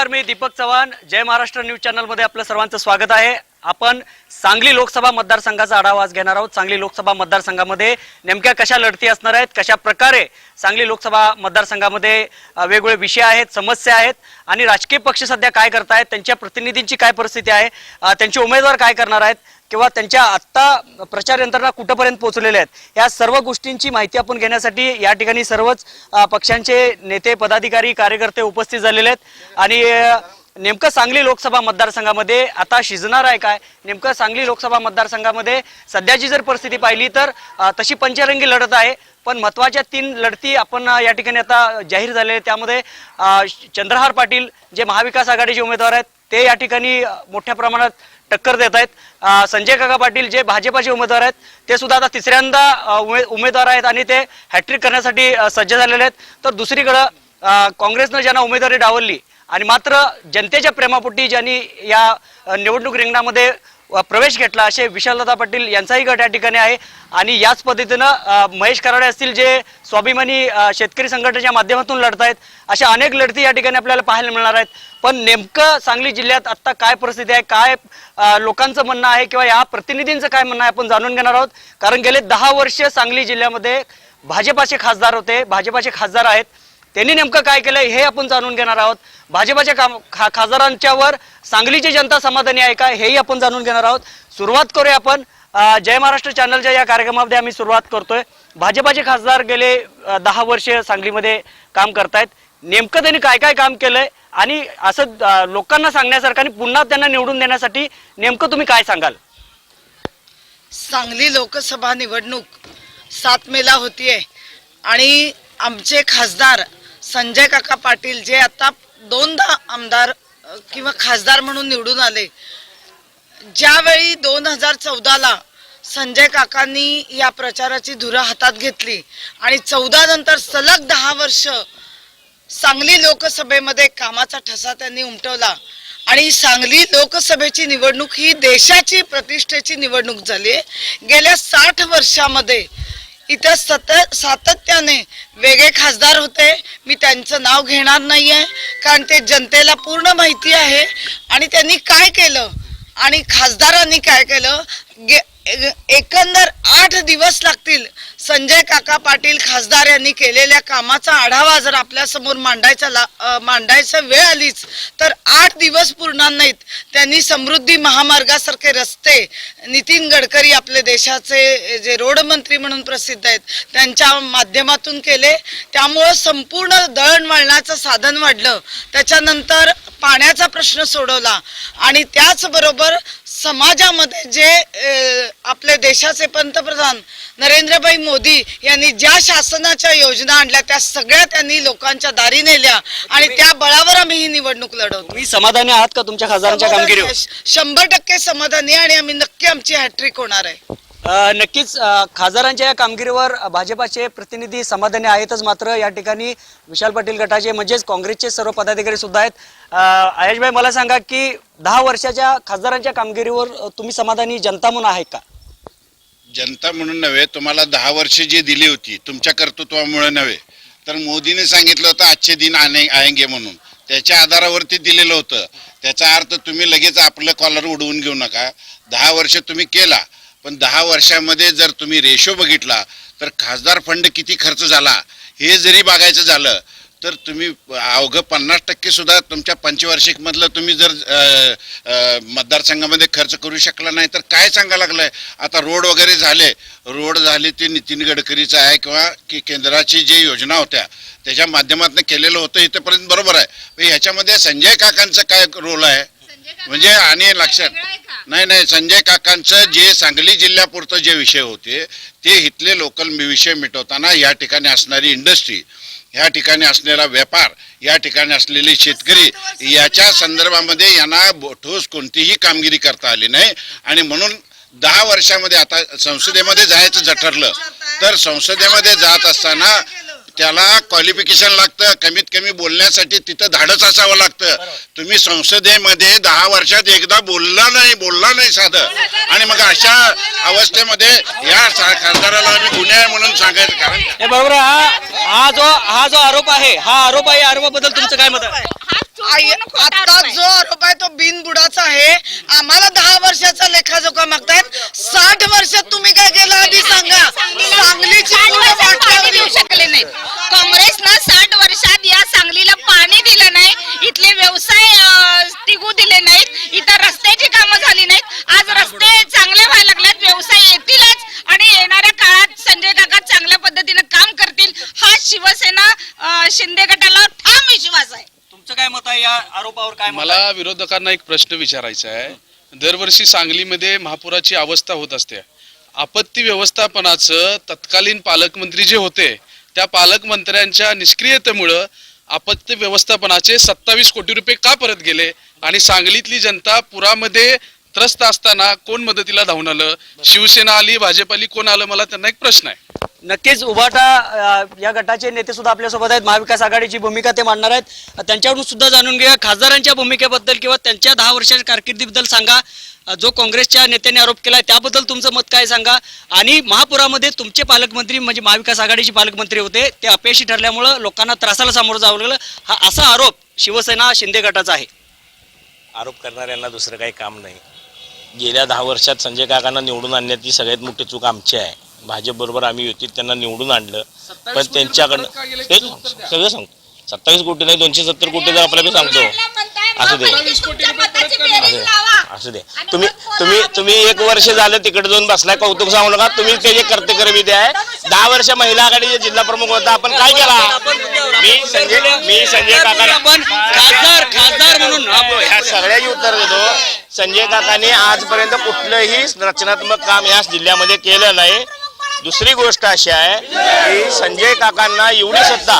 नमस्कार मी दीपक चव्हाण. जय महाराष्ट्र न्यूज चॅनलमध्ये आपलं सर्वांचं स्वागत आहे. आपण सांगली लोकसभा मतदारसंघाचा आढावा आज घेणार आहोत. सांगली लोकसभा मतदारसंघामध्ये नेमक्या कशा लढती असणार आहेत कशा प्रकारे सांगली लोकसभा मतदारसंघामध्ये वेगवेगळे विषय आहेत समस्या आहेत आणि राजकीय पक्ष सध्या काय करतायत त्यांच्या प्रतिनिधींची काय परिस्थिती आहे त्यांचे उमेदवार काय करणार आहेत किंवा त्यांच्या आत्ता प्रचार यंत्रणा कुठंपर्यंत पोहोचलेल्या आहेत या सर्व गोष्टींची माहिती आपण घेण्यासाठी या ठिकाणी सर्वच पक्षांचे नेते पदाधिकारी कार्यकर्ते उपस्थित झालेले आहेत. आणि नेमकं सांगली लोकसभा मतदारसंघामध्ये आता शिजणार आहे काय? नेमकं सांगली लोकसभा मतदारसंघामध्ये सध्याची जर परिस्थिती पाहिली तर तशी पंचरंगी लढत आहे. पण महत्त्वाच्या तीन लढती आपण या ठिकाणी आता जाहीर झालेल्या त्यामध्ये चंद्रहार पाटील जे महाविकास आघाडीचे उमेदवार आहेत ते या ठिकाणी मोठ्या प्रमाणात टक्कर देत आहेत. संजय काका पाटील जे भाजपाचे उमेदवार आहेत ते सुद्धा आता तिसऱ्यांदा उमे- उमेदवार आहेत आणि ते हॅट्रिक करण्यासाठी सज्ज झालेले आहेत. तर दुसरीकडं काँग्रेसनं ज्यांना उमेदवारी डावलली आणि मात्र जनतेच्या प्रेमापोटी ज्यांनी या निवडणूक रिंगणामध्ये प्रवेश घेतला असे विशालदादा पाटील यांचाही गट या ठिकाणी आहे. आणि याच पद्धतीनं महेश कराडे असतील जे स्वाभिमानी शेतकरी संघटनेच्या माध्यमातून लढत आहेत अशा अनेक लढती या ठिकाणी आपल्याला पाहायला मिळणार आहेत. पण नेमकं सांगली जिल्ह्यात आत्ता काय परिस्थिती आहे काय लोकांचं म्हणणं आहे किंवा या प्रतिनिधींचं काय म्हणणं आहे आपण जाणून घेणार आहोत. कारण गेले दहा वर्ष सांगली जिल्ह्यामध्ये भाजपाचे खासदार होते भाजपाचे खासदार आहेत. त्यांनी नेमकं काय केलंय हे आपण जाणून घेणार आहोत. भाजपाच्या काम खा खासदारांच्यावर सांगलीची जनता समाधानी आहे का हेही आपण जाणून घेणार आहोत. सुरुवात करूया आपण. जय महाराष्ट्र चॅनलच्या या कार्यक्रमामध्ये आम्ही सुरुवात करतोय. भाजपाचे खासदार गेले दहा वर्ष सांगलीमध्ये काम करतायत. नेमकं त्यांनी काय काय काम केलंय आणि असं लोकांना सांगण्यासारखं आणि पुन्हा त्यांना निवडून देण्यासाठी नेमकं तुम्ही काय सांगाल? सांगली लोकसभा निवडणूक सात मेला होतीये आणि आमचे खासदार संजय काका पाटील जे आता दोनदा आमदार किंवा खासदार म्हणून निवडून आले ज्यावेळी दोन हजार चौदाला संजय काकांनी या प्रचाराची धुरा हातात घेतली आणि चौदा नंतर सलग दहा वर्ष सांगली लोकसभेमध्ये कामाचा ठसा त्यांनी उमटवला आणि सांगली लोकसभेची निवडणूक ही देशाची प्रतिष्ठेची निवडणूक झाली. गेल्या साठ वर्षामध्ये इथं सत सातत्याने वेगळे खासदार होते. मी त्यांचं नाव घेणार नाहीये कारण ते जनतेला पूर्ण माहिती आहे. आणि त्यांनी काय केलं? आणि खासदारांनी काय केलं? गे एकंदर आठ दिवस लागतील संजय काका पाटील खासदार यांनी केलेल्या कामाचा आढावा जर आपल्यासमोर मांडायचा ला मांडायचा वेळ आलीच तर आठ दिवस पूर्णार नाहीत. त्यांनी समृद्धी महामार्गासारखे रस्ते नितीन गडकरी आपले देशाचे जे रोड मंत्री म्हणून प्रसिद्ध आहेत त्यांच्या माध्यमातून केले. त्यामुळं संपूर्ण दळणवळणाचं साधन वाढलं. त्याच्यानंतर पाण्याचा प्रश्न सोडवला. आणि त्याचबरोबर समाजामध्ये जे आपले देशाचे पंतप्रधान नरेंद्रभाई मोदी यांनी ज्या शासनाच्या योजना आणल्या त्या सगळ्या त्यांनी लोकांच्या दारी नेल्या आणि त्या बळावर आम्ही ही निवडणूक लढवतो. तुम्ही समाधानी आहात का तुमच्या खासदारांच्या कामगिरीवर? शंभर टक्के समाधानी आहे आणि आम्ही नक्की आमची हॅट्रिक होणार आहे. अ, नक्कीच अ, खासदारांच्या या कामगिरीवर भाजपाचे प्रतिनिधी समाधानी आहेतच मात्र या ठिकाणी विशाल पाटील गटाचे म्हणजेच काँग्रेसचे सर्व पदाधिकारी सुद्धा आहेत. अ, आयशभाई मला सांगा की दहा वर्षाच्या खासदारांच्या कामगिरीवर अ, तुम्ही समाधानी जनता म्हणून आहे का? जनता म्हणून नव्हे तुम्हाला दहा वर्ष जी दिली होती तुमच्या कर्तृत्वामुळे नव्हे. तर मोदीने सांगितलं होतं आजचे दिन आणे आएंगे म्हणून. त्याच्या आधारावरती दिलेलं होतं. त्याचा अर्थ तुम्ही लगेच आपलं कॉलर उडवून घेऊ नका. दहा वर्ष तुम्ही केला पण दहा वर्षामध्ये जर तुम्ही रेशो बघितला तर खासदार फंड किती खर्च झाला? हे जरी बघायचं झालं तर तुम्ही अवघं पन्नास टक्के सुद्धा तुमच्या पंचवार्षिक मधलं तुम्ही जर मतदारसंघामध्ये खर्च करू शकला नाही तर काय सांगा लागलंय? आता रोड वगैरे झाले रोड झाले ते नितीन गडकरीचं आहे किंवा की केंद्राची जी योजना होत्या त्याच्या माध्यमातून केलेलं होतं इथपर्यंत बरोबर आहे. पण ह्याच्यामध्ये संजय काकांचं काय रोल आहे? म्हणजे आणि लक्षात नाही नाही संजय काकांचं जे सांगली जिल्ह्यापुरतं जे विषय होते ते इथले लोकल विषय मिटवताना या ठिकाणी असणारी इंडस्ट्री ह्या ठिकाणी असलेला व्यापार या ठिकाणी असलेले शेतकरी याच्या संदर्भामध्ये यांना ठोस कोणतीही कामगिरी करता आली नाही. आणि म्हणून दहा वर्षामध्ये आता संसदेमध्ये जायचं जर ठरलं तर संसदेमध्ये जात असताना त्याला क्वालिफिकेशन लागतं कमीत कमी बोलण्यासाठी तिथं धाडच असावं लागतं. तुम्ही संसदेमध्ये दहा वर्षात एकदा बोलला नाही बोलला नाही साधं. आणि मग अशा अवस्थेमध्ये या खासदाराला आम्ही गुन्हे आहे म्हणून सांगायचं कारण हे बरोबर आहे. हा. हा जो हा जो आरोप आहे हा आरोप आहे या आरोपाबद्दल तुमचं काय मत आहे? आता. जो आरोप आहे तो बिनबुडाचा आहे. आम्हाला दहा वर्षाचा लेखाजोखा मागतायत. साठ वर्षात तुम्ही काय केलं आधी सांगा. सांगलीची. देऊ शकले नाहीत. काँग्रेसनं साठ वर्षात या सांगलीला पाणी दिलं नाही इथले व्यवसाय टिकू दिले नाहीत इथं रस्त्याची कामं झाली नाहीत. आज रस्ते चांगले व्हायला लागलेत व्यवसाय येतीलच आणि येणाऱ्या काळात संजय काका चांगल्या पद्धतीने काम करतील. हा शिवसेना शिंदे गटाला ठाम विश्वास आहे. तुमचं काय मत आहे या आरोपावर काय मत आहे? मला विरोधकांना एक प्रश्न विचारायचा आहे. दरवर्षी सांगलीमध्ये महापुराची अवस्था होत असते. आपत्ती व्यवस्थापनाचं तत्कालीन पालकमंत्री जे होते त्या पालकमंत्र्यांच्या निष्क्रियतेमुळं आपत्ती व्यवस्थापनाचे सत्तावीस कोटी रुपये का परत गेले? आणि सांगलीतली जनता पुरामध्ये त्रस्त असताना कोण मदतीला धावून आलं? शिवसेना आली भाजप आली कोण आलं? मला त्यांना एक प्रश्न आहे. नक्कीच उभाटा या गटाचे नेते सुद्धा आपल्यासोबत आहेत. महाविकास आघाडीची भूमिका ते मांडणार आहेत. त्यांच्याकडून सुद्धा जाणून घेऊया. खासदारांच्या भूमिकेबद्दल किंवा त्यांच्या दहा वर्षाच्या कारकिर्दीबद्दल सांगा. जो काँग्रेसच्या नेत्याने आरोप केला त्याबद्दल तुमचं मत काय सांगा? आणि महापुरामध्ये तुमचे पालकमंत्री म्हणजे महाविकास आघाडीचे पालकमंत्री होते ते अपयशी ठरल्यामुळं लोकांना त्रासाला सामोरं जावं लागलं. हा असा आरोप शिवसेना शिंदे गटाचा आहे. आरोप करणाऱ्यांना दुसरं काही काम नाही. गेल्या दहा वर्षात संजय काकांना निवडून आणण्याची सगळ्यात मोठी चूक आमची आहे. भाजप बरोबर आम्ही युतीत त्यांना निवडून आणलं. पण त्यांच्याकडनं तेच सगळं सांगतो सत्तावीस कोटी नाही दोनशे सत्तर कोटी तर आपल्याला सांगतो. असू दे. असू दे. तुम्ही तुम्ही तुम्ही एक वर्ष झालं तिकडे जाऊन बसलाय कौतुक सांगू नका. तुम्ही त्याचे कर्ते करविते आहे दहा वर्ष महिला आघाडीचे जिल्हा प्रमुख होता आपण काय केला? मी संजय मी संजय काका आपण खासदार खासदार म्हणून. आपण ह्या सगळ्याची उत्तर देतो. संजय काकांनी आजपर्यंत कुठलंही रचनात्मक काम या जिल्ह्यामध्ये केलं नाही. दुसरी गोष्ट अशी आहे की संजय काकांना एवढी सत्ता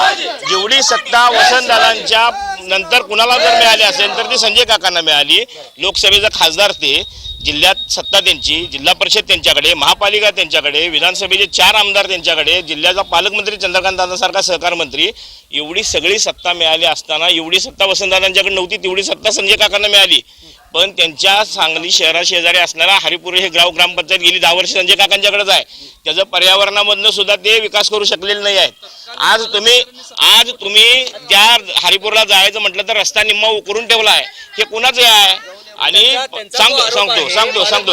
जेवढी सत्ता वसंतदादांच्या नंतर कुणाला जर मिळाली असेल तर ती संजय काकांना मिळाली. लोकसभेचा खासदार ते जिल्ह्यात सत्ता त्यांची जिल्हा परिषद त्यांच्याकडे महापालिका त्यांच्याकडे विधानसभेचे चार आमदार त्यांच्याकडे जिल्ह्याचा पालकमंत्री चंद्रकांतदादासारखा सहकार मंत्री एवढी सगळी सत्ता मिळाली असताना एवढी सत्ता वसंतदादांच्याकडे नव्हती तेवढी सत्ता संजय काकांना मिळाली. पण त्यांच्या सांगली शहरा शेजारी असणारा हरिपूर हे गाव ग्रामपंचायत गेली दहा वर्ष संजय काकांच्याकडेच आहे. त्याचं पर्यावरणामधनं सुद्धा ते विकास करू शकलेले नाही आहेत. आज तुम्ही आज तुम्ही त्या हरिपूरला जायचं म्हटलं तर रस्ता निम्मा उकरून ठेवला आहे. हे कुणाचं आहे? आणि सांगतो सांगतो सांगतो सांगतो.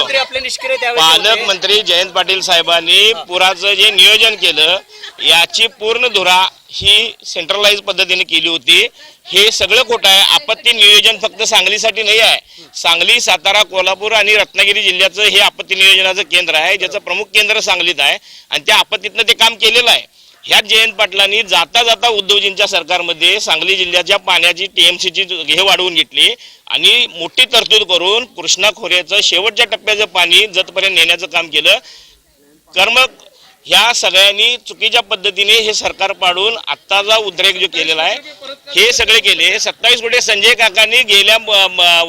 पालकमंत्री जयंत पाटील साहेबांनी पुराचं जे नियोजन केलं याची पूर्ण धुरा ही सेंट्रलाइज पद्धतीने केली होती. हे सगळं खोटं आहे. आपत्ती नियोजन फक्त सांगलीसाठी नाही आहे. सांगली सातारा कोल्हापूर आणि रत्नागिरी जिल्ह्याचं हे आपत्ती नियोजनाचं केंद्र आहे ज्याचं प्रमुख केंद्र सांगलीत आहे. आणि त्या आपत्तीतनं ते काम केलेलं आहे. ह्या जयंत पाटलांनी जाता जाता उद्धवजींच्या सरकारमध्ये सांगली जिल्ह्याच्या पाण्याची टीएमसीची हे वाढवून घेतली आणि मोठी तरतूद करून कृष्णा खोऱ्याचं शेवटच्या टप्प्याचं पाणी जतपर्यंत नेण्याचं काम केलं. कर्म ह्या सगळ्यांनी चुकीच्या पद्धतीने हे सरकार पाडून आत्ताचा उद्रेक जो केलेला आहे हे सगळे केले. सत्तावीस कोटी संजय काकांनी गेल्या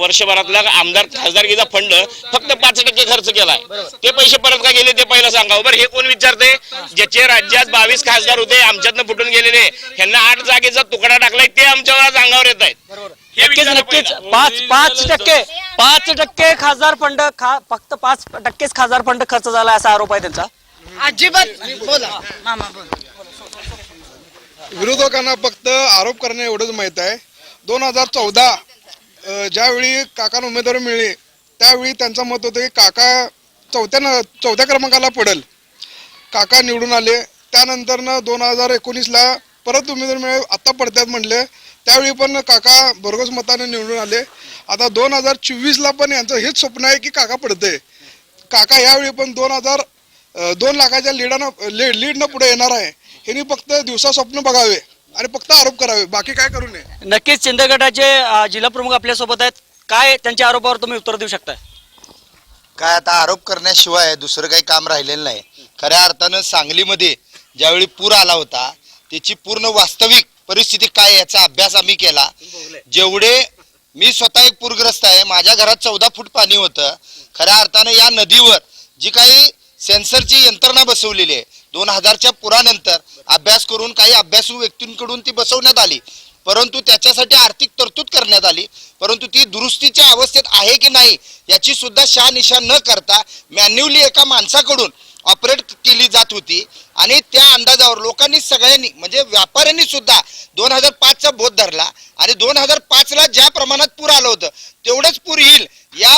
वर्षभरातला आमदार खासदारकीचा फंड फक्त पाच टक्के खर्च केलाय. ते पैसे परत का गेले ते पहिलं सांगा बरं हे कोण विचारते ज्याचे राज्यात बावीस खासदार होते आमच्यातनं फुटून गेलेले. ह्यांना आठ जागेचा तुकडा टाकलाय ते आमच्या आज अंगावर येत आहेत. हे नक्कीच नक्कीच. पाच पाच टक्के पाच टक्के खासदार फंड खा फक्त पाच टक्केच खासदार फंड खर्च झाला असा आरोप आहे त्यांचा. अजिबात बोला. मामा बोला. विरोधकांना फक्त आरोप करणे एवढंच माहीत आहे. दोन हजार चौदा ज्यावेळी काकांना उमेदवारी मिळली त्यावेळी त्यांचं मत होतं की काका चौथ्या न चौथ्या क्रमांकाला पडेल. काका निवडून आले. त्यानंतरनं दोन हजार एकोणीसला परत उमेदवारी मिळेल आत्ता पडत्यात म्हणले. त्यावेळी पण काका भरघोस मताने निवडून आले. आता दोन हजार चोवीसला पण यांचं हेच स्वप्न आहे की काका पडते काका यावेळी पण दोन हजार दोन लाखाच्या लीडानं लीड लीडनं पुढे येणार आहे. ह्यांनी फक्त दिवसा स्वप्न बघावे आणि फक्त आरोप करावे. बाकी काय करू नये. नक्कीच शिंदे गटाचे जिल्हा प्रमुख आपल्यासोबत आहेत. काय त्यांच्या आरोपावर तुम्ही उत्तर देऊ शकता काय आता आरोप करण्याशिवाय दुसरं काही काम राहिलेलं नाही. खऱ्या अर्थानं सांगलीमध्ये ज्यावेळी पूर आला होता त्याची पूर्ण वास्तविक परिस्थिती काय याचा अभ्यास आम्ही केला. जेवढे मी स्वतः एक पूरग्रस्त आहे माझ्या घरात चौदा फूट पाणी होतं. खऱ्या अर्थानं या नदीवर जी काही सेन्सरची यंत्रणा बसवलेली आहे. दोन हजारच्या पुरानंतर अभ्यास करून काही अभ्यासू व्यक्तींकडून ती बसवण्यात आली. परंतु त्याच्यासाठी आर्थिक तरतूद करण्यात आली. परंतु ती दुरुस्तीच्या अवस्थेत आहे की नाही याची सुद्धा शहानिशा न करता मॅन्युअली एका माणसाकडून ऑपरेट केली जात होती. आणि त्या अंदाजावर लोकांनी सगळ्यांनी म्हणजे व्यापाऱ्यांनी सुद्धा दोन हजार पाचचा बोध धरला. आणि दोन हजार पाचला ज्या प्रमाणात पूर आलं होतं तेवढंच पूर येईल या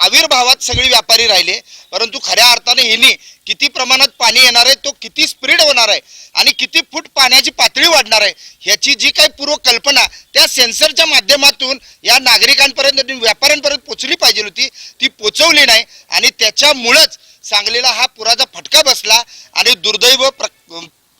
आविर्भावात सगळे व्यापारी राहिले. परंतु खऱ्या अर्थाने हिनी किती प्रमाणात पाणी येणार आहे तो किती स्प्रीड होणार आहे आणि किती फूट पाण्याची पातळी वाढणार आहे ह्याची जी काही पूर्वकल्पना त्या सेन्सरच्या माध्यमातून या नागरिकांपर्यंत व्यापाऱ्यांपर्यंत पोचली पाहिजे होती ती पोचवली नाही. आणि त्याच्यामुळंच सांगलीला हा पुराचा फटका बसला आणि दुर्दैव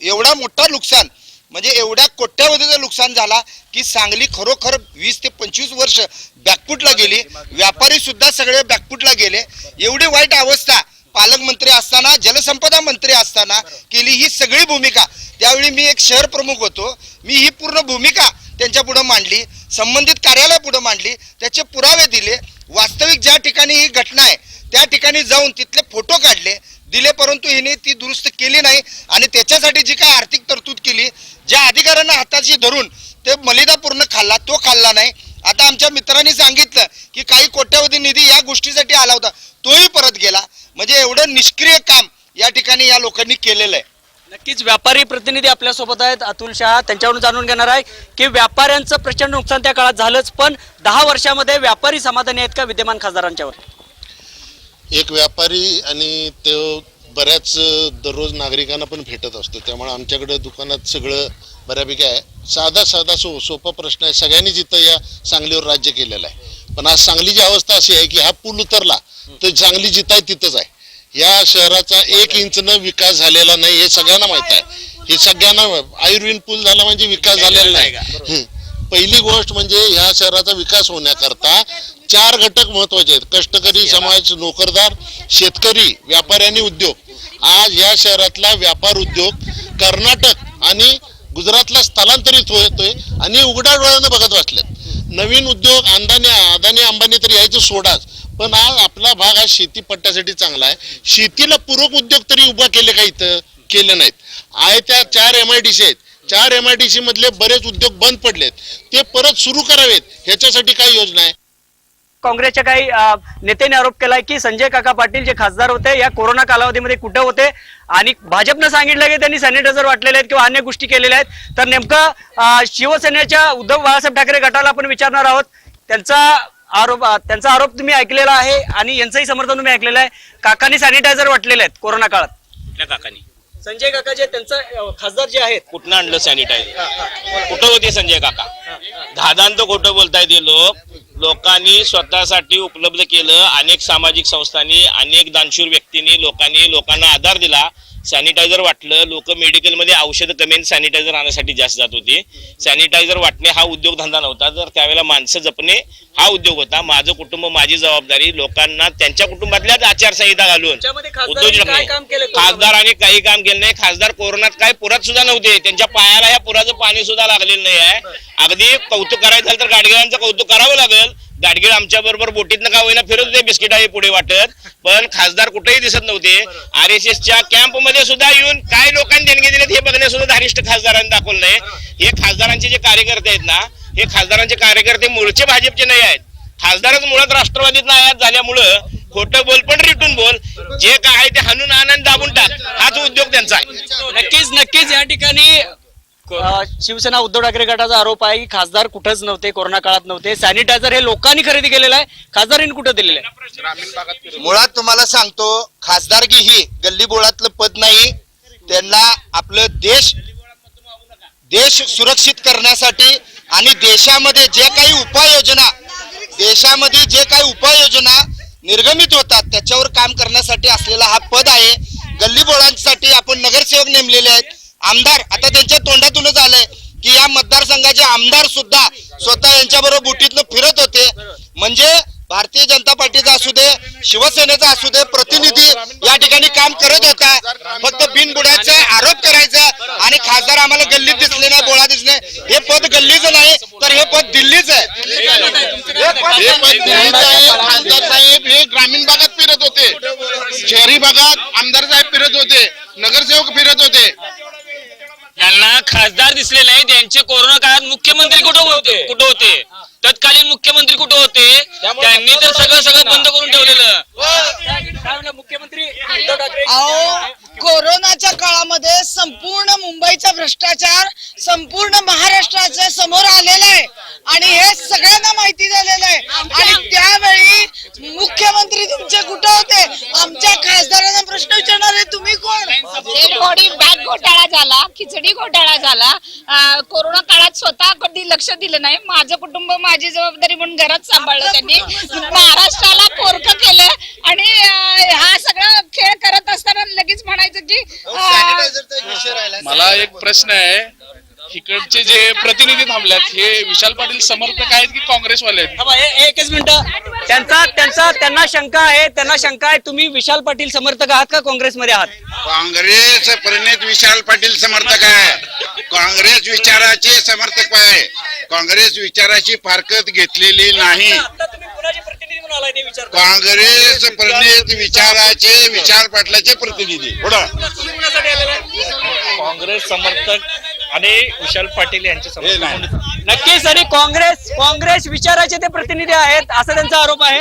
एवढा मोठा नुकसान म्हणजे एवढ्या कोट्यावधीचं नुकसान झाला की सांगली खरोखर वीस ते पंचवीस वर्ष बॅकफुटला गेली. व्यापारी सुद्धा सगळे बॅकफुटला गेले. एवढी वाईट अवस्था पालकमंत्री असताना जलसंपदा मंत्री असताना केली ही सगळी भूमिका. त्यावेळी मी एक शहर प्रमुख होतो. मी ही पूर्ण भूमिका त्यांच्या पुढे मांडली संबंधित कार्यालय पुढे मांडली त्याचे पुरावे दिले. वास्तविक ज्या ठिकाणी ही घटना आहे त्या ठिकाणी जाऊन तिथले फोटो काढले दिले परंतु हिने ती दुरुस्त केली नाही आणि त्याच्यासाठी जी काय आर्थिक तरतूद केली ज्या अधिकाऱ्यांना हाताशी धरून ते मलिदा पूर्ण खाल्ला तो खाल्ला नाही. आता आमच्या मित्रांनी सांगितलं की काही कोट्यावधी निधी या गोष्टीसाठी आला होता तोही परत गेला. म्हणजे एवढं निष्क्रिय काम या ठिकाणी या लोकांनी केलेलं आहे. नक्कीच व्यापारी प्रतिनिधी आपल्यासोबत आहेत अतुल शहा त्यांच्यावरून जाणून घेणार आहे की व्यापाऱ्यांचं प्रचंड नुकसान त्या काळात झालंच पण दहा वर्षामध्ये व्यापारी समाधानी आहेत का विद्यमान खासदारांच्यावर? एक व्यापारी आणि तो बऱ्याच दररोज नागरिकांना पण भेटत असतो. त्यामुळे आमच्याकडे दुकानात सगळं बऱ्यापैकी आहे. साधा साधा सो सोपा प्रश्न आहे. सगळ्यांनीच इथं या सांगलीवर राज्य केलेलं आहे. पण आज सांगलीची अवस्था अशी आहे की हा पूल उतरला तर सांगली जिथं आहे तिथंच आहे. या शहराचा एक इंचनं विकास झालेला नाही हे सगळ्यांना माहीत आहे. हे सगळ्यांना आयुर्वेद पूल झाला म्हणजे विकास झालेला नाही. पहिली गोष्ट म्हणजे ह्या शहराचा विकास होण्याकरता चार घटक महत्त्वाचे आहेत. कष्टकरी समाज नोकरदार शेतकरी व्यापारी आणि उद्योग. आज या शहरातला व्यापार उद्योग कर्नाटक आणि गुजरातला स्थलांतरित होतोय आणि उघड्या डोळ्यानं बघत बसल्यात नवीन उद्योग अंदाने अदानी अंबानी तरी यायचं सोडाच. पण आज आपला भाग हा शेती पट्ट्यासाठी चांगला आहे. शेतीला पूरक उद्योग तरी उभा केले का इथं? केले नाहीत. आहे त्या चार एम आय डी सी आहेत. चार एम आय डी सी मधले बरेच उद्योग बंद पडलेत. ते परत सुरू करावेत ह्याच्यासाठी काय योजना आहे? काँग्रेसच्या काही नेत्यांनी आरोप केलाय की संजय काका पाटील जे खासदार होते या कोरोना कालावधीमध्ये कुठे होते? आणि भाजपनं सांगितलं की त्यांनी सॅनिटायझर वाटलेले आहेत किंवा अन्य गोष्टी केलेल्या आहेत. तर नेमकं शिवसेनेच्या उद्धव बाळासाहेब ठाकरे गटाला आपण विचारणार आहोत. त्यांचा आरोप त्यांचा आरोप तुम्ही ऐकलेला आहे आणि यांचंही समर्थन तुम्ही ऐकलेलं आहे. काकांनी सॅनिटायझर वाटलेले आहेत कोरोना काळात. काकानी? संजय काका जे त्यांचं खासदार जे आहेत. कुठनं आणलं सॅनिटायझर कुठं होते संजय काका? दादांत खोटं बोलतायत हे लोक. लोकांनी स्वतःसाठी उपलब्ध केलं. अनेक सामाजिक संस्थांनी अनेक दानशूर व्यक्तींनी लोकांनी लोकांना आधार दिला. सॅनिटायझर वाटलं लोक मेडिकलमध्ये औषधं कमी आणि सॅनिटायझर आणण्यासाठी जास्त जात होते. सॅनिटायझर वाटणे हा उद्योगधंदा नव्हता. तर त्यावेळेला माणसं जपणे हा उद्योग होता. माझं कुटुंब माझी जबाबदारी लोकांना त्यांच्या कुटुंबातल्याच आचारसंहिता घालून खासदारांनी काही काम केलं नाही. खासदार कोरोनात काय पुरात सुद्धा नव्हते. त्यांच्या पायाला या पुराचं पाणी सुद्धा लागलेलं नाही आहे. अगदी कौतुक करायचं झालं तर गाडगिळांचं कौतुक करावं लागेल. गाडगीळ आमच्या बरोबर बोटीतनं का होईना फिरत होते बिस्किट आहे पुढे वाटत. पण खासदार कुठेही दिसत नव्हते. आर एस एसच्या कॅम्पमध्ये सुद्धा येऊन काय लोकांनी देणगी दिलेत हे बघण्या सुद्धा धारिष्ट खासदारांनी दाखवलं नाही. हे खासदारांचे जे कार्यकर्ते आहेत ना हे खासदारांचे कार्यकर्ते मूळचे भाजपचे नाही आहेत. खासदारच मुळात राष्ट्रवादीत आयात झाल्यामुळं खोटं बोल पण रिटून बोल. जे काय आहे ते हाणून आनंद दाबून टाक. हाच उद्योग त्यांचा आहे. नक्कीच नक्कीच. या ठिकाणी शिवसेना उद्धव ठाकरे गटाचा आरोप आहे की खासदार कुठंच नव्हते कोरोना काळात नव्हते. सॅनिटायझर हे लोकांनी खरेदी केलेलं आहे. खासदारांनी कुठं दिलेलं आहे? मुळात तुम्हाला सांगतो खासदारकी ही गल्ली बोळातलं पद नाही. त्यांना आपलं देश देश सुरक्षित करण्यासाठी आणि देशामध्ये जे काही उपाययोजना देशामध्ये जे काही उपाययोजना निर्गमित होतात त्याच्यावर काम करण्यासाठी असलेला हा पद आहे. गल्ली बोळांसाठी आपण नगरसेवक नेमलेले आहेत. आमदार आता त्यांच्या तोंडातूनच आलंय की या मतदारसंघाचे आमदार सुद्धा स्वतः यांच्या बरोबर बुटीतनं फिरत होते. म्हणजे भारतीय जनता पार्टीचा असू दे शिवसेनेचा असू दे प्रतिनिधी या ठिकाणी काम करत होता. फक्त बिनबुडाचा आरोप करायचा आणि खासदार आम्हाला गल्लीत दिसले नाही बोळा दिसले हे पद गल्लीचं नाही तर हे पद दिल्लीच आहे. पद आहे. खासदार साहेब हे ग्रामीण भागात फिरत होते. शहरी भागात आमदार साहेब फिरत होते. नगरसेवक फिरत होते. त्यांना खासदार दिसले नाही त्यांचे कोरोना काळात मुख्यमंत्री कुठं होते? कुठं होते? तत्कालीन मुख्यमंत्री कुठे होते? त्यांनी तर सगळं सगळं बंद करून ठेवलेलं. मुख्यमंत्री उद्धव ठाकरे अहो कोरोनाच्या काळामध्ये संपूर्ण मुंबईचा भ्रष्टाचार संपूर्ण महाराष्ट्राच्या समोर आलेला आहे. आणि हे सगळ्यांना माहिती झालेलं आहे. आणि त्यावेळी मुख्यमंत्री तुमचे कुठे होते? आमच्या खासदारांना प्रश्न विचारणारे तुम्ही कोण? बॉडी बॅग घोटाळा झाला खिचडी घोटाळा झाला. कोरोना काळात स्वतः कधी लक्ष दिलं नाही. माझं कुटुंब माझी जबाबदारी म्हणून घरात सांभाळलं त्यांनी. महाराष्ट्राला पोरक केलं आणि हा सगळा खेळ करत असताना लगेच म्हणायचं की अं, मला एक प्रश्न आहे. इकडचे जे प्रतिनिधी थांबल्यात हे विशाल पाटील समर्थक आहेत की काँग्रेसवाले आहेत? ए- एकच मिनिट. त्यांचा त्यांचा त्यांना शंका आहे त्यांना शंका आहे तुम्ही विशाल पाटील समर्थक आहात का काँग्रेसमध्ये आहात? काँग्रेस प्रणित विशाल पाटील समर्थक आहे. काँग्रेस विचाराचे समर्थक आहे. काँग्रेस विचाराची फारकत घेतलेली नाही. आता तुम्ही कुणाचे प्रतिनिधी म्हणून आलाय ते विचारतो काँग्रेस प्रणित विचाराचे विचार पाटलाचे प्रतिनिधी. पुढं? काँग्रेस समर्थक आणि विशाल पाटील यांचे नाही. नक्कीच आणि काँग्रेस काँग्रेस विचाराचे ते प्रतिनिधी आहेत असा त्यांचा आरोप आहे.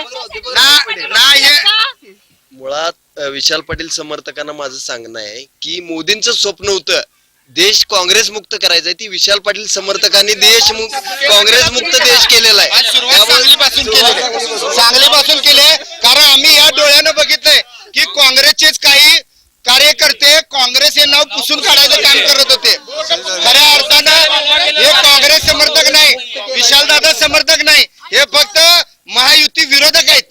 मुळात विशाल पाटील समर्थकांना माझं सांगणं आहे की मोदींचं स्वप्न होतं देश काँग्रेस मुक्त करायचा ती विशाल पाटील समर्थकांनी देश मुक्त काँग्रेस मुक्त देश केलेला आहे. सांगलीपासून केली कारण आम्ही या डोळ्यानं बघितलंय की काँग्रेसचेच काही कार्यकर्ते काँग्रेस हे नाव पुसून काढायचं काम करत होते. खऱ्या अर्थानं हे काँग्रेस समर्थक नाही विशालदादा समर्थक नाही हे फक्त महायुती विरोधक आहेत.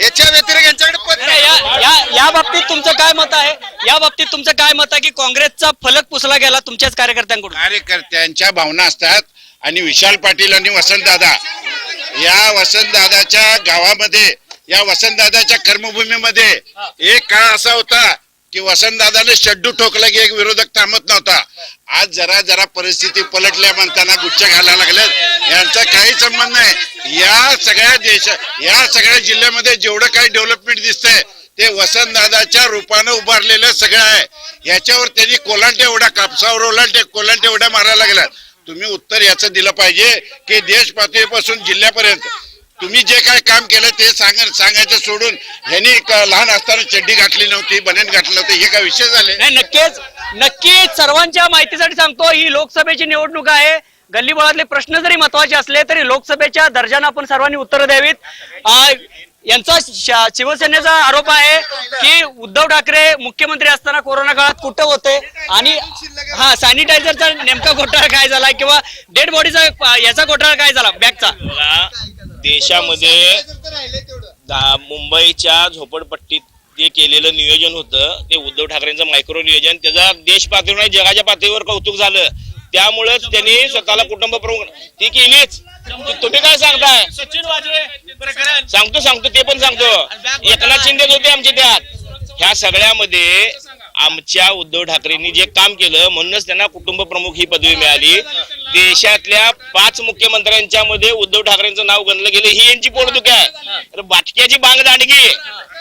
याच्या व्यतिरिक्त यांच्याकडे पद नाही, या या या बाबतीत तुमचं काय मत आहे? या बाबतीत तुमचं काय मत आहे की काँग्रेसचा फलक पुसला गेला तुमच्याच कार्यकर्त्यांकडून? कार्यकर्त्यांच्या भावना असतात आणि विशाल पाटील आणि वसंतदादा या वसंतदादाच्या गावामध्ये या वसंतदादाच्या कर्मभूमीमध्ये एक काळ असा होता की वसंतदादाने शड्डू ठोकला की एक विरोधक थांबत नव्हता. आज जरा जरा परिस्थिती पलटल्या म्हणताना गुच्छ घालायला लागल्यात यांचा काही संबंध नाही. या सगळ्या देश या सगळ्या जिल्ह्यामध्ये जेवढं काही डेव्हलपमेंट दिसतंय ते वसंतदादाच्या रूपानं उभारलेलं सगळं आहे. याच्यावर त्यांनी कोलांटे एवढा कापसावर ओलांटे कोलांटे एवढ्या मारायला लागल्यात. तुम्ही उत्तर याचं दिलं पाहिजे की देश पातळीपासून जिल्ह्यापर्यंत तुम्ही जे काय काम केलं ते सांग सांगायचं सोडून ह्यांनी लहान असताना चड्डी घातली नव्हती बनेन घातलं होतं हे काय विषय झाले? नाही नक्कीच नक्कीच सर्वांच्या माहितीसाठी सांगतो ही लोकसभेची निवडणूक आहे. गल्लीबोळातले प्रश्न जरी महत्त्वाचे असले तरी लोकसभेच्या दर्जाने आपण सर्वांनी उत्तर द्यावीत. यांचा शिवसेनेचा आरोप आहे की उद्धव ठाकरे मुख्यमंत्री असताना कोरोना काळात कुठं होते? आणि हा सॅनिटायझरचा नेमका घोटाळा काय झाला किंवा डेड बॉडीचा याचा घोटाळा काय झाला? बॅगचा देशामध्ये मुंबईच्या झोपडपट्टीत जे केलेलं नियोजन होतं ते उद्धव ठाकरेंचं मायक्रो नियोजन त्याचा देश पातळीवर नाही जगाच्या पातळीवर कौतुक झालं. त्यामुळेच त्यांनी स्वतःला कुटुंब प्रमुख ती केलीच. तुम्ही काय सांगताय? सांगतो सांगतो ते पण सांगतो. एकनाथ शिंदेच होते आमचे त्यात. ह्या सगळ्यामध्ये आमच्या उद्धव ठाकरेंनी जे काम केलं म्हणूनच त्यांना कुटुंब प्रमुख ही पदवी मिळाली. देशातल्या पाच मुख्यमंत्र्यांच्या मध्ये उद्धव ठाकरेंचं नाव गणलं गेलं ही यांची पोटदुख आहे. तर बाटक्याची बांग दांडगी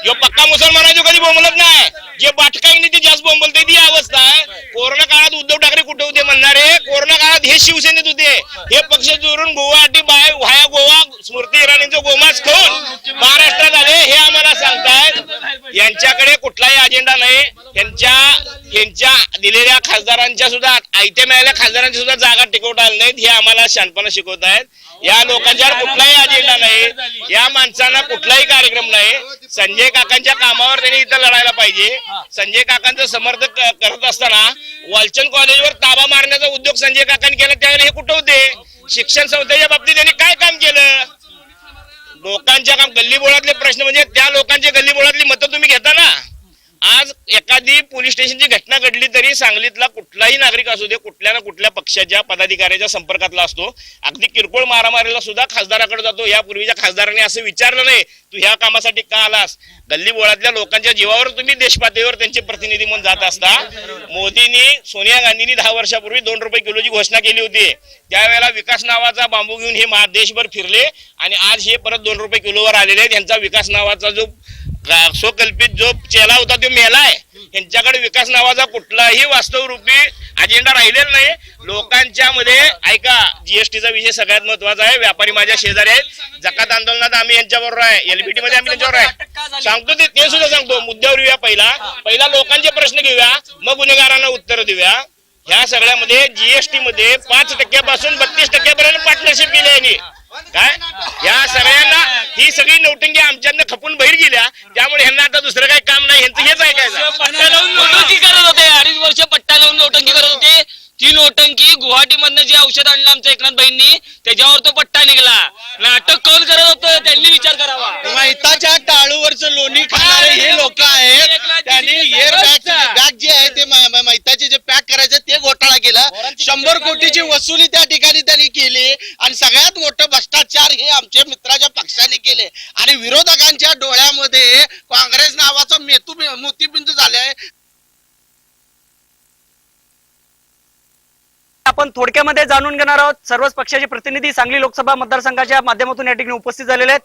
जो पक्का मुसलमान आहे तो कधी बोंबलत नाही. जे बाटकाईने ते जास्त बोंबलते ती अवस्था आहे. कोरोना काळात उद्धव ठाकरे कुठे होते म्हणणारे? कोरोना काळात हे शिवसेनेत होते. हे पक्ष जोडून गुवाहाटी बाय व्हाया गोवा स्मृती इराणीचं गोमास खाऊन महाराष्ट्रात आले हे आम्हाला सांगतायत. यांच्याकडे कुठलाही अजेंडा नाही. त्यांच्या यांच्या दिलेल्या खासदारांच्या सुद्धा आयत्या मिळाल्या खासदारांच्या सुद्धा जागा टिकवता आल्या नाहीत हे आम्हाला शानपणा शिकवत आहेत. या लोकांच्यावर कुठलाही अजेंडा नाही. या माणसांना कुठलाही कार्यक्रम नाही. संजय काकांच्या कामावर त्यांनी इथं लढायला पाहिजे. संजय काकांचं समर्थक क- करत असताना वालचंद कॉलेजवर ताबा मारण्याचा उद्योग संजय काकांनी केला त्यावेळी हे कुठं होते? शिक्षण संस्थेच्या बाबतीत त्यांनी काय काम केलं? लोकांच्या काम गल्लीबोळातले प्रश्न म्हणजे त्या लोकांची गल्लीबोळातली मतं तुम्ही घेता ना? आज एखादी पोलीस स्टेशनची घटना घडली तरी सांगलीतला कुठलाही नागरिक असू दे कुठल्या ना कुठल्या पक्षाच्या पदाधिकाऱ्याच्या संपर्कातला असतो. अगदी किरकोळ मारामारीला सुद्धा खासदाराकडे जातो. यापूर्वीच्या खासदारांनी असं विचारलं नाही तू ह्या कामासाठी का आलास? गल्ली बोळातल्या लोकांच्या जीवावर तुम्ही देशपातळीवर त्यांचे प्रतिनिधी म्हणून जात असता. मोदींनी सोनिया गांधींनी दहा वर्षापूर्वी दोन रुपये किलोची घोषणा केली होती. त्यावेळेला विकास नावाचा बांबू घेऊन हे महा- देशभर फिरले आणि आज हे परत दोन रुपये किलोवर आलेले आहेत. यांचा विकास नावाचा जो कल्पित जो चेला होता तो मेलाय यांच्याकडे विकास नावाचा कुठलाही वास्तव रूपी अजेंडा राहिलेला नाही. लोकांच्या मध्ये ऐका जीएसटीचा विषय सगळ्यात महत्त्वाचा आहे. व्यापारी माझ्या शेजारी आहेत. जकात आंदोलनात आम्ही यांच्याबरोबर आहे. एलबीटी मध्ये आम्ही त्यांच्यावर आहे. सांगतो ते ते सुद्धा सांगतो. मुद्द्यावर येऊया पहिला. पहिला लोकांचे प्रश्न घेऊया. मग गुन्हेगारांना उत्तर देऊया. ह्या सगळ्यामध्ये जीएसटी मध्ये पाच टक्क्यापासून बत्तीस टक्क्यापर्यंत पार्टनरशिप केली यांनी. काय? या सगळ्यांना ही सगळी नौटंकी आमच्यानं खपून बाहेर गेल्या. त्यामुळे ह्यांना आता दुसरं काही काम नाही. ह्यांचं हेच ऐकायचं. पट्टा लावून नोटंकी करत होते. अडीच वर्ष पट्टा लावून नोटंकी करत होते. ती नोटंकी गुवाहाटी मधनं जे औषध आणलं आमच्या एकनाथ भाईंनी त्याच्यावर तो पट्टा निघाला. नाटक कोण करत होतं त्यांनी विचार करावा. मैताच्या टाळूवरचं लोणी खाणारे हे लोक आहेत. त्यांनी एअर बॅग बॅग जे आहे ते मैताचे जे पॅक करायचे ते घोटाळा केला. शंभर कोटीची वसुली त्या ठिकाणी त्यांनी केली. आणि सगळ्यात मोठं भ्रष्टाचार हे आमच्या मित्राच्या पक्षाने केले. आणि विरोधकांच्या डोळ्यामध्ये काँग्रेस नावाचा मेतू मोतीबिंदू झालाय. आपण थोडक्यामध्ये जाणून घेणार आहोत. सर्वच पक्षाचे प्रतिनिधी सांगली लोकसभा मतदारसंघाच्या माध्यमातून या ठिकाणी उपस्थित झालेले आहेत.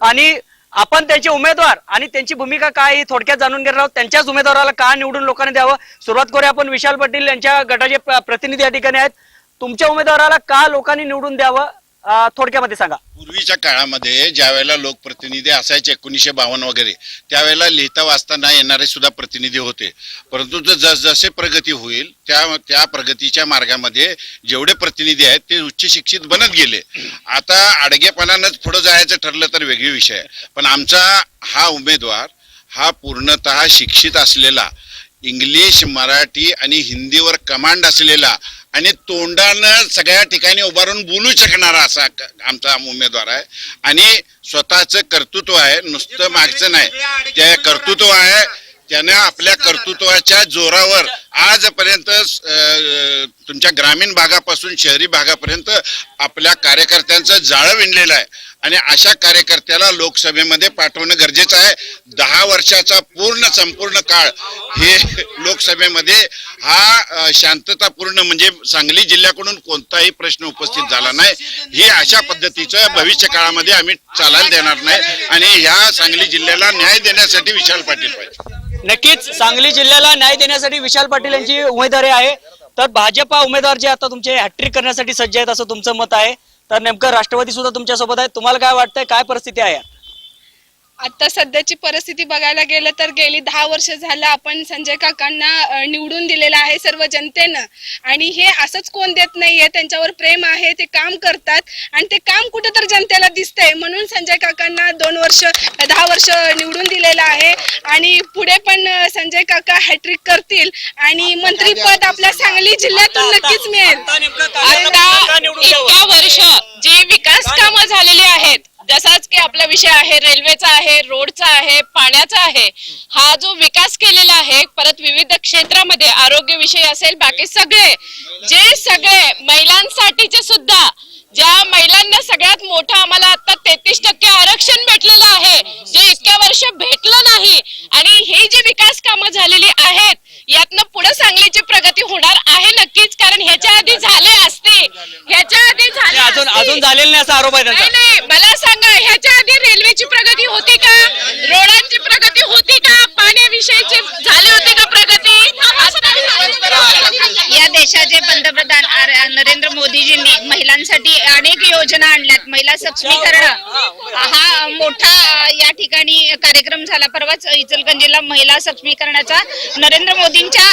आणि आपण त्यांचे उमेदवार आणि त्यांची भूमिका काय आहे ही थोडक्यात जाणून घेणार आहोत. त्यांच्याच उमेदवाराला का निवडून लोकांनी द्यावं? सुरुवात करूया आपण. विशाल पाटील यांच्या गटाचे प्रतिनिधी या ठिकाणी आहेत. तुमच्या उमेदवाराला का लोकांनी निवडून द्यावं? अं, थोडक्यामध्ये सांगा. पूर्वीच्या काळामध्ये ज्या वेळेला लोकप्रतिनिधी असायचे एकोणीसशे बावन्न वगैरे त्यावेळेला लिहिता वाचता येणारे सुद्धा प्रतिनिधी होते. परंतु ज- जसजसे प्रगती होईल त्या त्या प्रगतीच्या मार्गामध्ये जेवढे प्रतिनिधी आहेत ते उच्च शिक्षित बनत गेले. आता आडगेपणानंच पुढे जायचं ठरलं तर वेगळी विषय आहे. पण आमचा हा उमेदवार हा पूर्णतः शिक्षित असलेला इंग्लिश मराठी आणि हिंदीवर कमांड असलेला आणि तोंडानं सगळ्या ठिकाणी उभारून बोलू शकणारा असा आमचा उमेदवार आहे. आणि स्वतःचं कर्तृत्व आहे नुसतं मागचं नाही. त्या कर्तृत्व आहे त्यानं आपल्या कर्तृत्वाच्या जोरावर आजपर्यंत तुमच्या ग्रामीण भागापासून शहरी भागापर्यंत आपल्या कार्यकर्त्यांचं जाळं विणलेलं आहे. आणि अशा कार्यकर्त्याला लोकसभेमध्ये पाठवणं गरजेचं आहे. दहा वर्षाचा पूर्ण संपूर्ण काळ हे लोकसभेमध्ये हा शांततापूर्ण म्हणजे सांगली जिल्ह्याकडून कोणताही प्रश्न उपस्थित झाला नाही. हे अशा पद्धतीचं भविष्य काळामध्ये आम्ही चालायला देणार नाही आणि ह्या सांगली जिल्ह्याला न्याय देण्यासाठी विशाल पाटील पाहिजे. नक्कीच सांगली जिल्ह्याला न्याय देण्यासाठी विशाल पाटील यांची उमेदवारी आहे. तर भाजपा उमेदवार जे आता तुमचे हॅट्रिक करण्यासाठी सज्ज आहेत असं तुमचं मत आहे. तर नेमकं राष्ट्रवादी सुद्धा तुमच्यासोबत आहे. तुम्हाला काय वाटतंय? काय परिस्थिती आहे? आता सध्याची परिस्थिती बघायला गेलं तर गेली दहा वर्ष झालं आपण संजय काकांना निवडून दिलेलं आहे सर्व जनतेनं. आणि हे असंच कोण देत नाहीये त्यांच्यावर प्रेम आहे ते काम करतात आणि ते काम कुठं तर जनतेला दिसतंय. म्हणून संजय काकांना दोन वर्ष दहा वर्ष निवडून दिलेलं आहे. आणि पुढे पण संजय काका हॅट्रिक करतील आणि मंत्रीपद आपल्या सांगली जिल्ह्यातून नक्कीच मिळेल. आता इतक्या वर्ष जे विकास कामं झालेली आहेत जसाच की आपला विषय आहे रेल्वेचा आहे रोडचा आहे पाण्याचा आहे हा जो विकास केलेला आहे परत विविध क्षेत्रामध्ये आरोग्य विषय असेल बाकी सगळे जे सगळे महिलांसाठीचे सुद्धा ज्या महिलांना सगळ्यात मोठं आम्हाला आता तेहतीस टक्के आरक्षण भेटलेलं आहे जे इतक्या वर्ष भेटलं नाही आणि ही जी विकास कामं झालेली आहेत यातनं पुढे सांगलीची प्रगती होणार आहे नक्कीच कारण ह्याच्या आधी झाले असते. ह्याच्या आधी झाले अजून. अजून झालेला नाही असा आरोप आहे नाही त्यांचा नाही मला सांगा ह्याच्या आधी रेल्वेची प्रगती होती का? रोडांची प्रगती होती का? पाण्याविषयीची झाली होती का प्रगती? या देशाचे पंतप्रधान नरेंद्र मोदीजींनी महिलांसाठी अनेक योजना आणल्यात. महिला सक्षमीकरण. हा मोठा या ठिकाणी कार्यक्रम झाला. परवाच इचलगंजीला महिला सक्षमीकरणाचा नरेंद्र मोदींच्या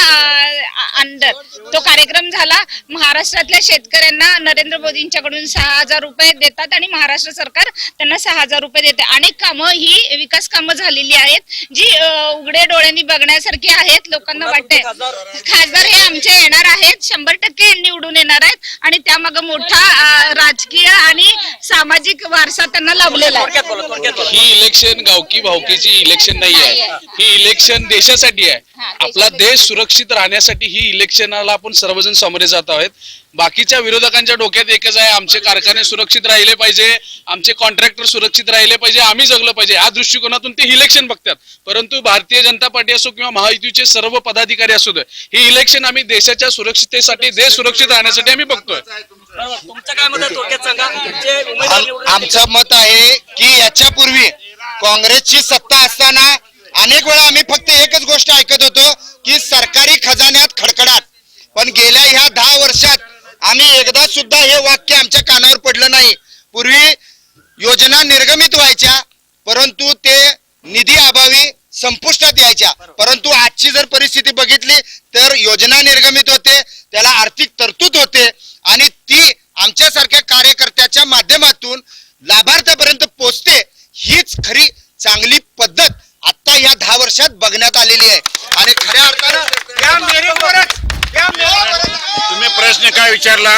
अंडर तो कार्यक्रम झाला. महाराष्ट्रातल्या शेतकऱ्यांना नरेंद्र मोदींच्याकडून सहा हजार रुपये देतात आणि महाराष्ट्र सरकार त्यांना सहा हजार रुपये देते. अनेक कामं ही विकास कामं झालेली आहेत जी उघडे डोळ्यांनी बघण्यासारखी आहेत. लोकांना वाटते खासदार हे आमचे येणार आहेत. शंभर टक्के निवडून येणार आहेत. आणि त्यामागे मोठा अ, राजकीय आणि सामाजिक वारसा त्यांना लाभलेला आहे. थोडक्यात बोला थोडक्यात बोला. ही इलेक्शन गावकी भावकीची इलेक्शन नाही आहे. ही इलेक्शन देशासाठी आहे. आपला देश सुरक्षित राहण्यासाठी ही इलेक्शनाला आपण सर्वजण सामोरे जात आहोत. बाकीच्या विरोधकांच्या डोक्यात एकच आहे आमचे कारखाने सुरक्षित राहिले पाहिजे आमचे कॉन्ट्रॅक्टर सुरक्षित राहिले पाहिजे आम्ही जगलो पाहिजे. या दृष्टिकोनातून ते इलेक्शन बघतात. परंतु भारतीय जनता पार्टी असो किंवा महायुतीचे सर्व पदाधिकारी असू दे ही इलेक्शन आम्ही देशाच्या सुरक्षिततेसाठी देश सुरक्षित राहण्यासाठी आम्ही बघतोय. बरोबर. तुमचं काय मत आहे? थोडक्यात सांगा. तुमचे उमेदवार आम- निवडून आमचं मत आहे की याच्यापूर्वी काँग्रेसची सत्ता असताना अनेक वेळा आम्ही फक्त एकच गोष्ट ऐकत होतो की सरकारी खजान्यात खडखडाट. पण गेल्या ह्या दहा वर्षात आम्ही एकदा सुद्धा हे वाक्य आमच्या कानावर पडलं नाही. पूर्वी योजना निर्गमित व्हायच्या परंतु ते निधी अभावी संपुष्टात यायच्या. परंतु आजची जर परिस्थिती बघितली तर योजना निर्गमित होते त्याला आर्थिक तरतूद होते आणि ती आमच्यासारख्या कार्यकर्त्याच्या माध्यमातून लाभार्थ्यापर्यंत पोचते हीच खरी चांगली पद्धत आता या दहा वर्षात बघण्यात आलेली आहे. आणि खऱ्या अर्थानं या मेरीटवरच या मेरीटवरच तुम्ही प्रश्न काय विचारला?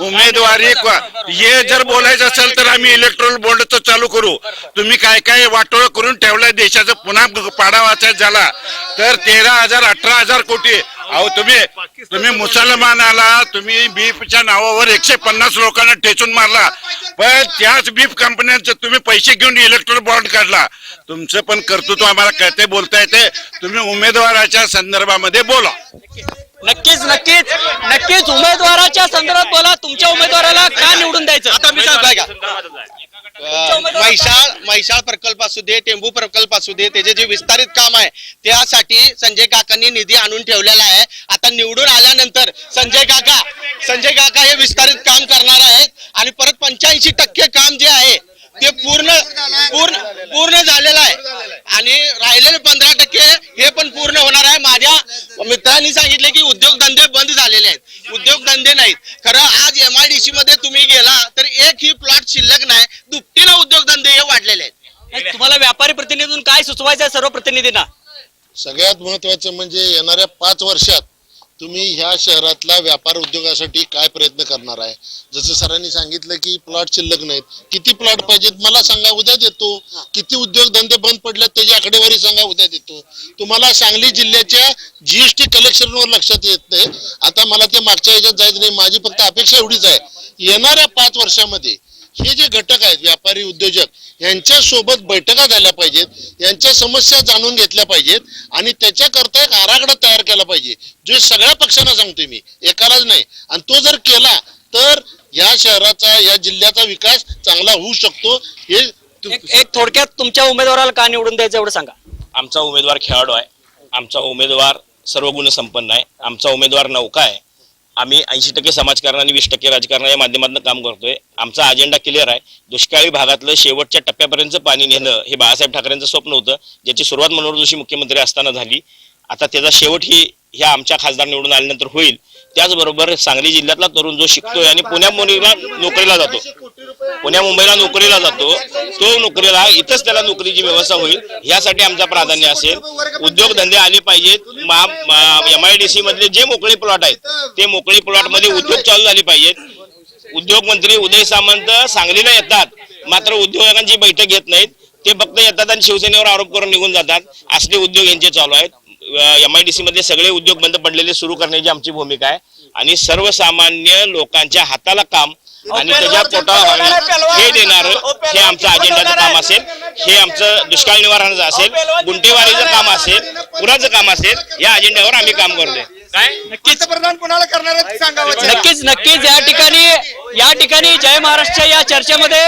उमेदवारी हे जर बोलायचं असेल तर आम्ही इलेक्ट्रॉनिक बोर्डचं चालू करू. तुम्ही काय काय वाटोळ करून ठेवलंय देशाचं? पुन्हा पाडा वाचायचा झाला. तर तेरा हजार अठरा हजार कोटी. अहो तुम्ही तुम्ही मुसलमानाला तुम्ही बीफच्या नावावर एकशे पन्नास लोकांना ठेचून मारला. पण त्याच बीफ कंपन्यांचं तुम्ही पैसे घेऊन इलेक्ट्रॉनिक बॉन्ड काढला. तुमचं पण कर्तृत्व आम्हाला कळते बोलता येते तुम्ही उमेदवाराच्या संदर्भामध्ये बोला. नक्कीच नक्कीच. नक्कीच उमेदवाराच्या संदर्भात बोला तुमच्या उमेदवाराला का निवडून द्यायचं? आता मी सांगतोय का म्हैसाळ म्हैसाळ प्रकल्प असू दे टेंबू प्रकल्प असू दे त्याचे जे विस्तारित काम आहे त्यासाठी संजय काकांनी निधी आणून ठेवलेला आहे. आता निवडून आल्यानंतर संजय काका संजय काका हे विस्तारित काम करणार आहेत आणि परत पंच्याऐंशी टक्के काम जे आहे ते पूर्ण पूर्ण पूर्ण झालेलं आहे. आणि राहिलेले पंधरा टक्के हे पण पूर्ण होणार आहे. माझ्या मित्रांनी सांगितले की उद्योगधंदे बंद झालेले आहेत. उद्योगधंदे नाहीत. खरं आज एमआयडीसी मध्ये तुम्ही गेला तर एक ही प्लॉट शिल्लक नाही दुपटीनं उद्योगधंदे हे वाढलेले आहेत. तुम्हाला व्यापारी प्रतिनिधीतून काय सुचवायचं आहे सर्व प्रतिनिधींना? सगळ्यात महत्वाचं म्हणजे येणाऱ्या पाच वर्षात तुम्ही ह्या शहरातल्या व्यापार उद्योगासाठी काय प्रयत्न करणार आहे? जसं सरांनी सांगितलं की प्लॉट शिल्लक नाहीत. किती प्लॉट पाहिजेत? मला सांगा उद्या देतो. किती उद्योगधंदे बंद पडल्यात त्याची आकडेवारी सांगा उद्या देतो. तुम्हाला सांगली जिल्ह्याच्या जीएसटी कलेक्शनवर लक्षात येत नाही. आता मला ते मागच्या ह्याच्यात जायचं नाही. माझी फक्त अपेक्षा एवढीच आहे. येणाऱ्या पाच वर्षामध्ये हे जे घटक आहेत व्यापारी उद्योजक यांच्या सोबत बैठका झाल्या पाहिजेत यांच्या समस्या जाणून घेतल्या पाहिजेत आणि त्याच्याकरता एक आराखडा तयार केला पाहिजे जो सगळ्या पक्षांना सांगतोय मी एकालाच नाही. आणि तो जर केला तर या शहराचा या जिल्ह्याचा विकास चांगला होऊ शकतो. हे एक एक थोडक्यात तुमच्या उमेदवाराला का निवडून द्यायचं एवढं सांगा. आमचा उमेदवार खेळाडू आहे. आमचा उमेदवार सर्व गुण संपन्न आहे. आमचा उमेदवार नौका आहे. आम्ही ऐंशी टक्के समाजकारण आणि वीस टक्के राजकारण या माध्यमातून काम करतोय. आमचा अजेंडा क्लिअर आहे. दुष्काळी भागातलं शेवटच्या टप्प्यापर्यंत पाणी नेणं हे बाळासाहेब ठाकरेंचं स्वप्न होतं. ज्याची सुरुवात मनोहर जोशी मुख्यमंत्री असताना झाली. आता त्याचा शेवट ही ह्या आमच्या खासदार निवडून आल्यानंतर होईल. त्याचबरोबर सांगली जिल्ह्यातला तरुण जो शिकतोय आणि पुण्या मुंबईला नोकरीला जातो. पुण्या मुंबईला नोकरीला जातो. तो नोकरीला इथंच त्याला नोकरीची व्यवस्था होईल. यासाठी आमचा प्राधान्य असेल. उद्योगधंदे आले पाहिजेत. एम आय डी सी मधले जे मोकळे प्लॉट आहेत ते मोकळे प्लॉटमध्ये उद्योग चालू झाले पाहिजेत. उद्योग मंत्री उदय सामंत सांगलीला येतात. मात्र उद्योजकांची बैठक घेत नाहीत. ते फक्त येतात आणि शिवसेनेवर आरोप करून निघून जातात. असले उद्योग यांचे चालू आहेत. एम आय डी सी मध्ये सगळे उद्योग बंद पडलेले सुरू करण्याची आमची भूमिका आहे. आणि सर्वसामान्य लोकांच्या हाताला काम आणि त्याच्या पोटाला हे देणार हे आमचं अजेंडाचं काम असेल. हे आमचं दुष्काळ निवारणाचं असेल गुंटेवारीचं काम असेल पुराचं काम असेल या अजेंड्यावर आम्ही काम करतोय. काय? नक्कीच. पंतप्रधान कुणाला करणार आहेत सांगावं नक्कीच नक्कीच. या ठिकाणी या ठिकाणी जय महाराष्ट्र या चर्चेमध्ये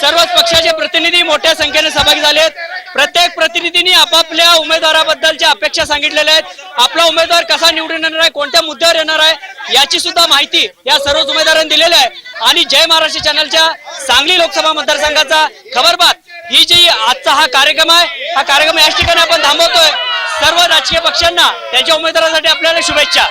सर्वच पक्षाचे प्रतिनिधी मोठ्या संख्येने सहभागी झालेत प्रत्येक प्रतिनिधींनी आपापल्या उमेदवाराबद्दलच्या अपेक्षा सांगितलेल्या आहेत. आपला उमेदवार कसा निवडून येणार आहे कोणत्या मुद्द्यावर येणार आहे याची सुद्धा माहिती या सर्वच उमेदवारांनी दिलेली आहे. आणि जय महाराष्ट्र चॅनलच्या सांगली लोकसभा मतदारसंघाचा खबरबात ही जी आजचा हा कार्यक्रम आहे हा कार्यक्रम याच ठिकाणी आपण थांबवतोय. सर्व राजकीय पक्षांना त्यांच्या उमेदवारासाठी आपल्याला शुभेच्छा.